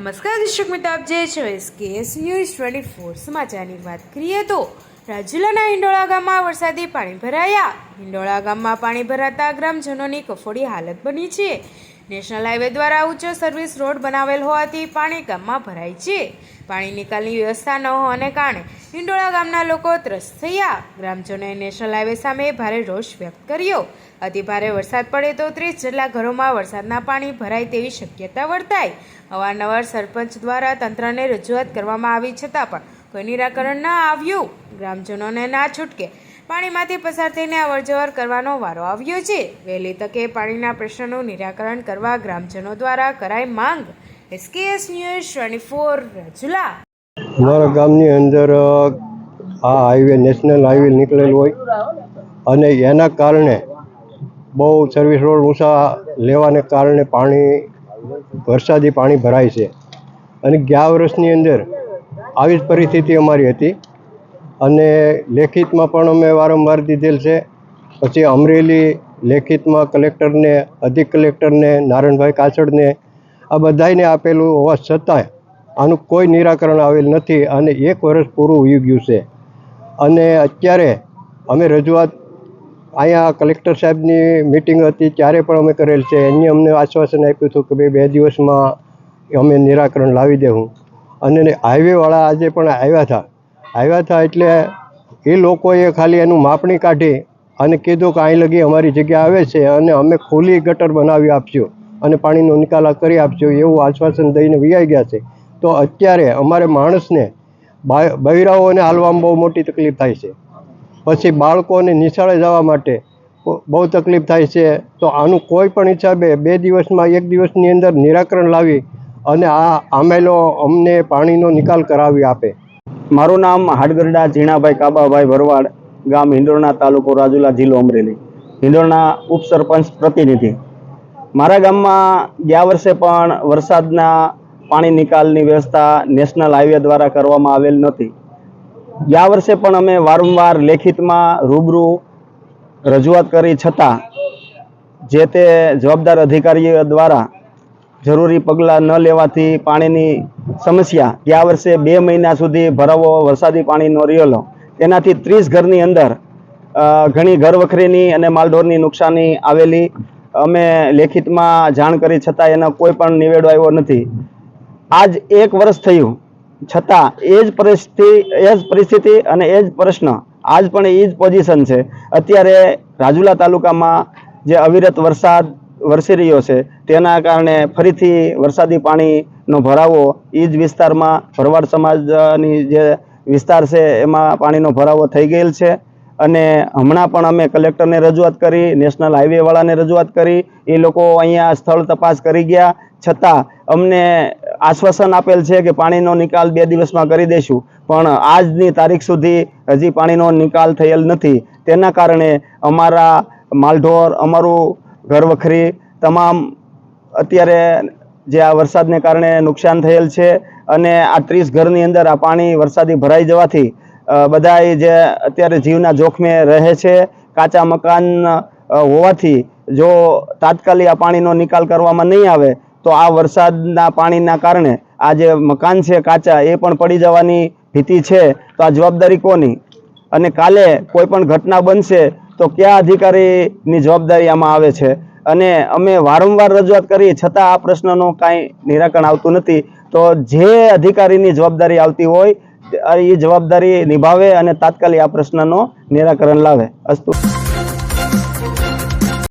નમસ્કાર દર્શક મિત્રો, આપ જે છો એસકેએસ ન્યૂઝ ટ્વેન્ટી ફોર. સમાચારની વાત કરીએ તો રાજુલાના હિંડોળા ગામમાં વરસાદી પાણી ભરાયા. હિંડોળા ગામમાં પાણી ભરાતા ગ્રામજનોની કફોડી હાલત બની છે. નેશનલ હાઈવે દ્વારા ઊંચો સર્વિસ રોડ બનાવેલ હોવાથી પાણી ગામમાં ભરાય છે. પાણી નિકાલની વ્યવસ્થા ન હોવાને કારણે હિંડોળા ગામના લોકો ત્રસ્ત થયા. ગ્રામજનોએ નેશનલ હાઈવે સામે ભારે રોષ વ્યક્ત કર્યો. અતિ ભારે વરસાદ પડે તો ત્રીસ જેટલા ઘરોમાં વરસાદના પાણી ભરાય તેવી શક્યતા વર્તાય અવારનવાર સરપંચ દ્વારા તંત્રને રજૂઆત કરવામાં આવી છતાં પણ કોઈ નિરાકરણ ન આવ્યું. ગ્રામજનોને ના છૂટકે પાણીમાંથી પસાર થઈને અવરજવર કરવાનો વારો આવ્યો છે. વહેલી તકે પાણીના પ્રશ્નનું નિરાકરણ કરવા ગ્રામજનો દ્વારા કરાય માંગ SKS news twenty four Rajula અમારા ગામની અંદર આ હાઈવે નેશનલ હાઈવે નીકળેલ હોય અને એના કારણે બહુ સર્વિસ રોડ ઊંચા લેવાને કારણે પાણી, વરસાદી પાણી ભરાય છે. અને ગયા વર્ષની અંદર આવી જ પરિસ્થિતિ અમારી હતી અને લેખિતમાં પણ અમે વારંવાર દીધેલ છે. પછી અમરેલી લેખિતમાં કલેક્ટરને, અધિક કલેક્ટરને, નારણભાઈ કાછડને આ બધાને આપેલું હોવા છતાંય આનું કોઈ નિરાકરણ આવેલ નથી અને એક વર્ષ પૂરું વી ગયું છે. અને અત્યારે અમે રજૂઆત અહીંયા કલેક્ટર સાહેબની મિટિંગ હતી, ત્યારે પણ અમે કરેલ છે. એની અમને આશ્વાસન આપ્યું હતું કે ભાઈ બે દિવસમાં અમે નિરાકરણ લાવી દેવું. અને હાઈવેવાળા આજે પણ આવ્યા હતા. આવ્યા હતા એટલે એ લોકોએ ખાલી એનું માપણી કાઢી અને કીધું કે અહીં લગી અમારી જગ્યા આવે છે અને અમે ખુલ્લી ગટર બનાવી આપશું. અને પાણીનો નિકાલ કરી આપજો એવું આશ્વાસન દઈને વિયાઈ ગયા છે. તો અત્યારે અમારે માણસને બૈરાઓને હાલવામાં બહુ મોટી તકલીફ થાય છે. પછી બાળકોને નિશાળે જવા માટે બહુ તકલીફ થાય છે. તો આનું કોઈ પણ હિસાબે બે દિવસમાં એક દિવસની અંદર નિરાકરણ લાવી અને આ આમેલો અમને પાણીનો નિકાલ કરાવી આપે. મારું નામ હાડગરડા ઝીણાભાઈ કાબાભાઈ ભરવાડ ગામ હિંડોળના તાલુકો રાજુલા જિલ્લો અમરેલી. હિંડોળના ઉપસરપંચ પ્રતિનિધિ. મારા ગામમાં ગયા વર્ષે પણ વરસાદના પાણી નિકાલની વ્યવસ્થા નેશનલ હાઈવે દ્વારા કરવામાં આવેલ નહોતી. ગયા વર્ષે પણ અમે વારંવાર લેખિતમાં રૂબરૂ રજૂઆત કરી છતાં જે તે જવાબદાર અધિકારીઓ દ્વારા જરૂરી પગલાં ન લેવાથી પાણીની સમસ્યા ગયા વર્ષે બે મહિના સુધી ભરાવો વરસાદી પાણીનો રિયલો. તેનાથી ત્રીસ ઘરની અંદર ઘણી ઘર વખરીની અને માલઢોરની નુકસાની આવેલી. અમે લેખિતમાં જાણ કરી છતાં એનો કોઈ પણ નિવેડો આવ્યો નથી. આજ એક વર્ષ થયું. છતાં એ જ પરિસ્થિતિ, એ જ પરિસ્થિતિ અને એ જ પ્રશ્ન આજ પણ એ જ પોઝિશન છે. અત્યારે રાજુલા તાલુકામાં જે અવિરત વરસાદ વરસી રહ્યો છે, તેના કારણે ફરીથી વરસાદી પાણીનો ભરાવો એ જ વિસ્તારમાં ભરવાડ સમાજની જે વિસ્તાર છે, એમાં પાણીનો ભરાવો થઈ ગયેલ છે. અને હમણાં પણ અમે કલેક્ટરને રજૂઆત કરી, નેશનલ હાઈવેવાળાને રજૂઆત કરી, એ લોકો અહીંયા સ્થળ તપાસ કરી ગયા. છતાં અમને આશ્વાસન આપેલ છે કે પાણીનો નિકાલ બે દિવસમાં કરી દઈશું. પણ આજની તારીખ સુધી હજી પાણીનો નિકાલ થયેલ નથી. તેના કારણે અમારા માલઢોર, અમારું ઘર વખરી તમામ અત્યારે જે આ વરસાદને કારણે નુકસાન થયેલ છે અને આ ત્રીસ ઘરની અંદર આ પાણી વરસાદી ભરાઈ જવાથી અ, બધાય જે અત્યારે જીવના જોખમે રહે છે કાચા મકાન હોવાથી જો તાત્કાલિક આ પાણીનો નિકાલ કરવામાં નહીં આવે તો આ વરસાદના પાણીના કારણે આ જે મકાન છે કાચા એ પણ પડી જવાની ભીતિ છે. તો આ જવાબદારી કોની? અને કાલે કોઈ પણ ઘટના બનશે તો કયા અધિકારીની જવાબદારી આમાં આવે છે? અને અમે વારંવાર રજૂઆત કરીએ છતાં આ પ્રશ્નનું કાંઈ નિરાકરણ આવતું નથી. તો જે અધિકારીની જવાબદારી આવતી હોય એ જવાબદારી નિભાવે અને તાત્કાલિક આ પ્રશ્નનો નિરાકરણ લાવે. અસ્તુ